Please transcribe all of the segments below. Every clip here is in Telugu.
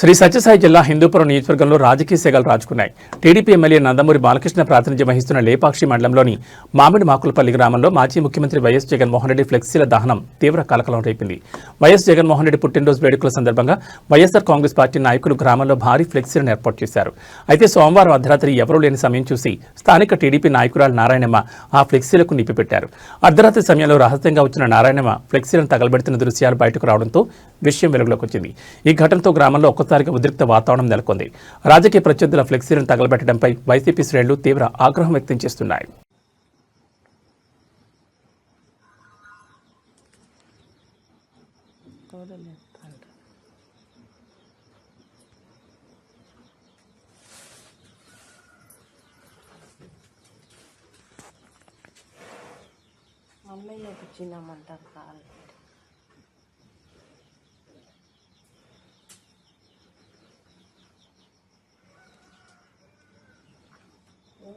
శ్రీ సత్యసాయి జిల్లా హిందూపురం నియోజకవర్గంలో రాజకీయ సెగలు రాజుకున్నాయి. టీడీపీ ఎమ్మెల్యే నందమూరి బాలకృష్ణ ప్రాతినిధ్యం వహిస్తున్న లేపాక్షి మండలంలోని మామిడి మాకులపల్లి గ్రామంలో మాజీ ముఖ్యమంత్రి వైఎస్ జగన్మోహన్ రెడ్డి ఫ్లెక్సీల దహనం తీవ్ర కలకలం రేపింది. వైఎస్ జగన్మోహన్ రెడ్డి పుట్టినరోజు వేడుకల సందర్భంగా వైఎస్ఆర్ కాంగ్రెస్ పార్టీ నాయకులు గ్రామంలో భారీ ఫ్లెక్సీలను ఏర్పాటు చేశారు. అయితే సోమవారం అర్ధరాత్రి ఎవరూ లేని సమయం చూసి స్థానిక టీడీపీ నాయకురాలు నారాయణమ్మ ఆ ఫ్లెక్సీలకు నిప్పిపెట్టారు. అర్ధరాత్రి సమయంలో రహస్యంగా వచ్చిన నారాయణమ్మ ఫ్లెక్సీలను తగలబెడుతున్న దృశ్యాలు బయటకు రావడంతో విషయం వెలుగులోకి వచ్చింది. ఈ ఘటనతో గ్రామంలో ఒక్కసారిగా ఉద్రిక్త వాతావరణం నెలకొంది. రాజకీయ ప్రత్యర్థుల ఫ్లెక్సీలను తగలబెట్టడంపై వైసీపీ శ్రేణులు తీవ్ర ఆగ్రహం వ్యక్తం చేస్తున్నాయి. మమ్మల్ని చిన్నమంటారు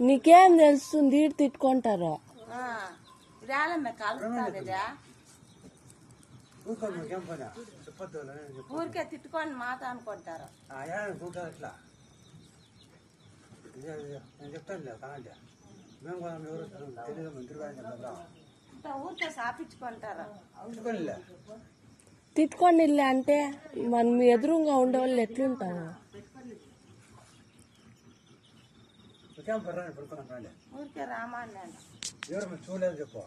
నీకేం తెలుస్తుంది ఈడు తిట్టుకుంటారు. ఊరికే తిట్టుకొని మాట అనుకుంటారు నేను చెప్తాను కాదండి మేము కూడా ఎవరు తెలియదు మంత్రి గారు చెప్తాం ఇంత ఊరికే సాపించుకుంటారు ఇల్లే అంటే మనం ఎదురుగా ఉండేవాళ్ళు ఎట్లుంటాము ఊరికే రామాన్ని ఎవరు మీరు చూడలేదు చెప్పు.